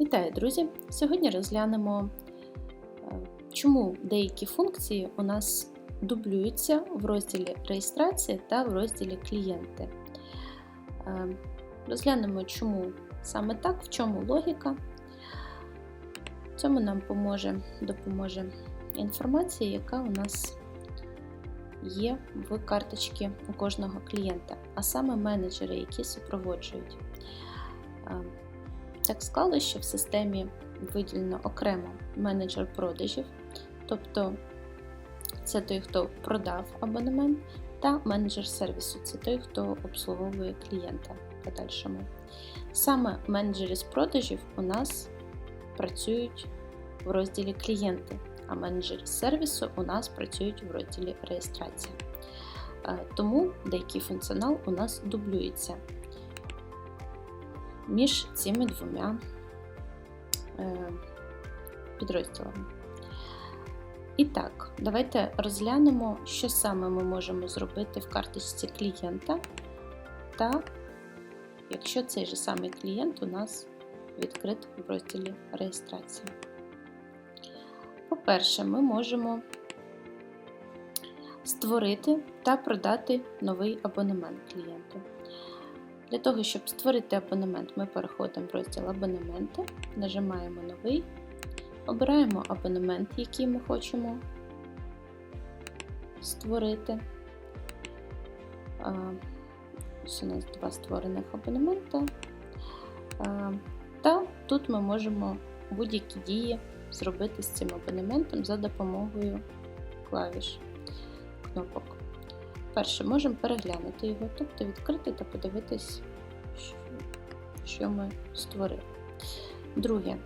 Вітаю, друзі! Сьогодні розглянемо, е, чому деякі функції у нас дублюються в розділі реєстрація та в розділі клієнти. Е, Розглянемо, чому саме так, в чому логіка. Цьому нам поможе, допоможе інформація, яка у нас є в карточці у кожного клієнта, а саме менеджери, які супроводжують. Так склалося, що в системі виділено окремо менеджер продажів, тобто це той, хто продав абонемент, та менеджер сервісу це той, хто обслуговує клієнта в подальшому. Саме менеджери з продажів у нас працюють в розділі клієнти, а менеджери з сервісу у нас працюють в розділі реєстрація. Е, Тому деякий функціонал у нас дублюється між цими двома е, підрозділами. І так, давайте розглянемо, що саме ми можемо зробити в карточці клієнта, та якщо цей же самий клієнт у нас відкрит в розділі реєстрації. По-перше, ми можемо створити та продати новий абонемент клієнту. Для того, щоб створити абонемент, ми переходимо в розділ абонементи, нажимаємо новий, обираємо абонемент, який ми хочемо створити. Ось у нас два створених абонемента. Та тут ми можемо будь-які дії зробити з цим абонементом за допомогою клавіш кнопок. Перше, можемо переглянути його, тобто відкрити та подивитись, що ми створили. Друге,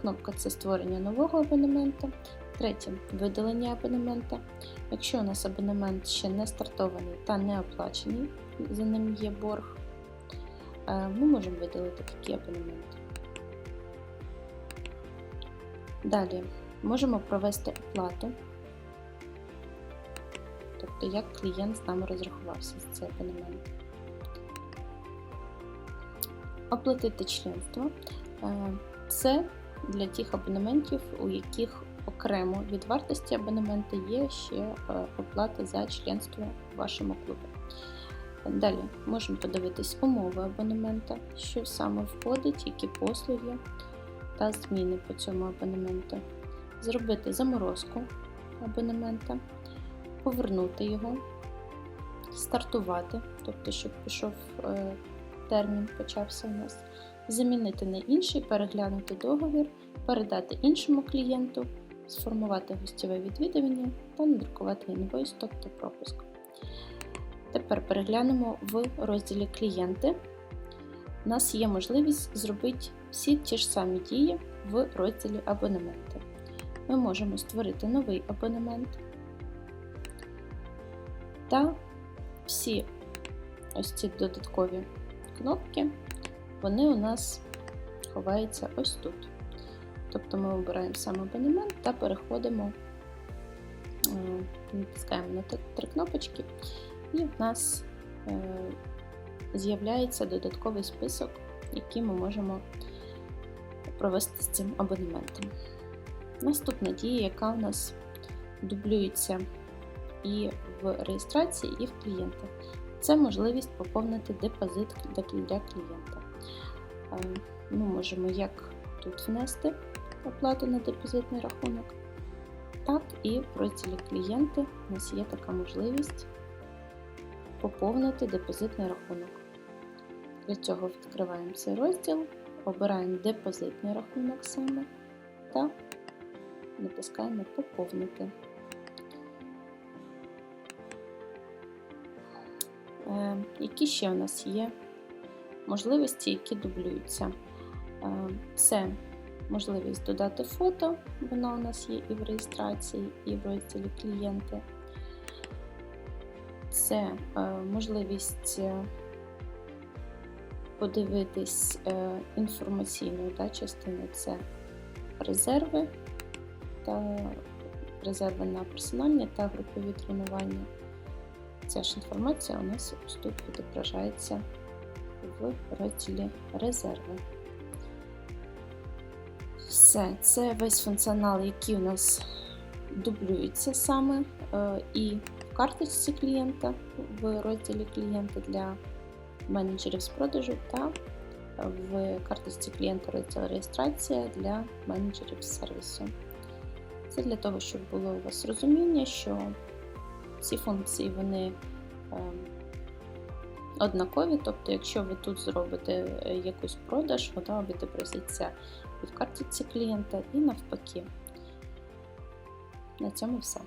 кнопка це створення нового абонемента. Третє видалення абонемента. Якщо у нас абонемент ще не стартований та не оплачений, за ним є борг, ми можемо видалити такі абонементи. Далі можемо провести оплату тобто як клієнт з нами розрахувався за цей абонемент. Оплатити членство це для тих абонементів, у яких окремо від вартості абонементу є ще оплата за членство в вашому клубі. Далі можемо подивитись умови абонемента, що саме входить, які послуги та зміни по цьому абонементу. Зробити заморозку абонемента повернути його, стартувати, тобто, щоб пішов е, термін, почався у нас, замінити на інший, переглянути договір, передати іншому клієнту, сформувати гостєве відвідування та надрукувати інвойс, тобто пропуск. Тепер переглянемо в розділі Клієнти. У нас є можливість зробити всі ті ж самі дії в розділі Абонементи. Ми можемо створити новий абонемент, та всі ось ці додаткові кнопки, вони у нас ховаються ось тут. Тобто ми обираємо сам абонемент та переходимо, натискаємо на три кнопочки, і в нас е, з'являється додатковий список, який ми можемо провести з цим абонементом. Наступна дія, яка у нас дублюється і в реєстрації, і в клієнта. Це можливість поповнити депозит для клієнта. Е, ми можемо як тут внести оплату на депозитний рахунок, так і в розділі клієнти у нас є така можливість поповнити депозитний рахунок. Для цього відкриваємо цей розділ, обираємо депозитний рахунок саме та натискаємо Поповнити. Які ще у нас є можливості, які дублюються? Е, це можливість додати фото, вона у нас є і в реєстрації, і в розділі клієнти. Це е, можливість подивитись інформаційну да, частину це резерви та резерви на персональні та групові тренування. Ця ж інформація у нас тут відображається в розділі резерви. Все, це весь функціонал, який у нас дублюється саме е, і в карточці клієнта в розділі клієнта для менеджерів з продажу та в карточці клієнта розділ реєстрація для менеджерів сервісу. Це для того, щоб було у вас розуміння, що ці функції вони е, однакові. Тобто, якщо ви тут зробите якийсь якусь продаж, вона відобразиться і в картці клієнта, і навпаки. На цьому все.